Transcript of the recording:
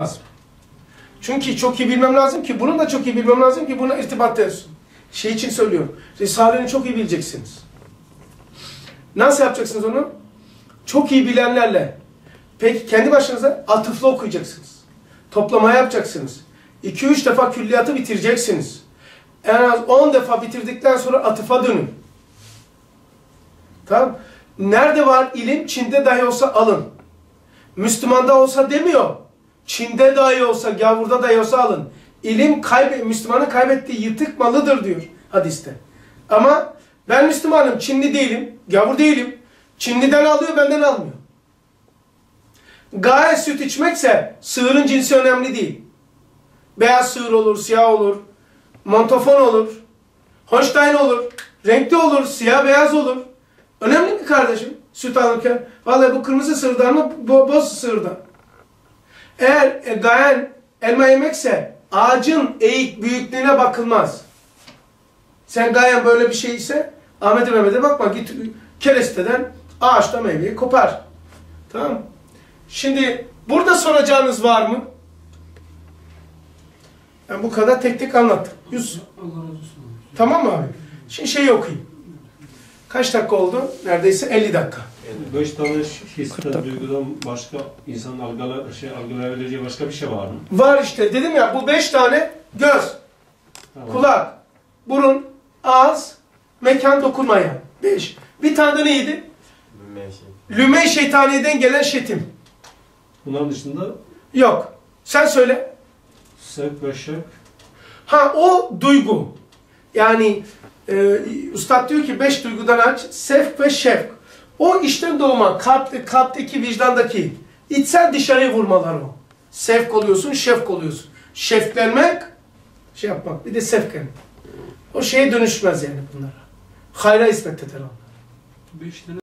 lazım. Çünkü çok iyi bilmem lazım ki, bunu da çok iyi bilmem lazım ki buna irtibatta olsun. Şey için söylüyorum. Risale'ni çok iyi bileceksiniz. Nasıl yapacaksınız onu? Çok iyi bilenlerle. Peki kendi başınıza atıflı okuyacaksınız. Toplama yapacaksınız. 2-3 defa külliyatı bitireceksiniz. En az 10 defa bitirdikten sonra atıfa dönün. Tamam. Nerede var ilim? Çin'de dahi olsa alın. Müslümanda olsa demiyor. Çin'de dahi olsa, gavurda dahi olsa alın. İlim kaybe Müslümanın kaybettiği yıtık malıdır diyor hadiste. Ama ben Müslümanım, Çinli değilim, gavur değilim. Çinliden alıyor, benden almıyor. Gaye süt içmekse sığırın cinsi önemli değil. Beyaz sığır olur, siyah olur, montofon olur, Holstein olur, renkli olur, siyah beyaz olur. Önemli mi kardeşim süt alırken? Vallahi bu kırmızı sığırdan mı, bo boz sığırdan? Eğer e, gayen elma yemekse ağacın eğik büyüklüğüne bakılmaz. Sen gayen böyle bir şey ise Ahmet'e Mehmet'e bakma. Git keresteden ağaçta meyveyi kopar. Tamam mı? Şimdi burada soracağınız var mı? Ben bu kadar tek tek anlattım. Yüz. Allah razı olsun. Tamam mı abi? Şimdi şeyi okuyayım. Kaç dakika oldu? Neredeyse 50 dakika. Beş tane histen, duygudan başka insan algıla, şey, algılayabileceği başka bir şey var mı? Var işte dedim ya bu 5 tane göz, Tamam. kulak, burun, ağız, mekan dokunmayan. 5. Bir tane de neydi? Lüme şeytaniyeden gelen şetim. Bunların dışında Yok. Sen söyle. sevk ve şevk, Ha o duygu. Yani e, Üstad diyor ki beş duygudan aç. Sevk ve şevk. O işten doğma. Kalp, kalpteki, vicdandaki. içsel dışarıya vurmalar o. Sevk oluyorsun, şevk oluyorsun. Şevklenmek, şey yapmak. Bir de sevken. O şeye dönüşmez yani bunlara. Hayra hizmet eder onlar.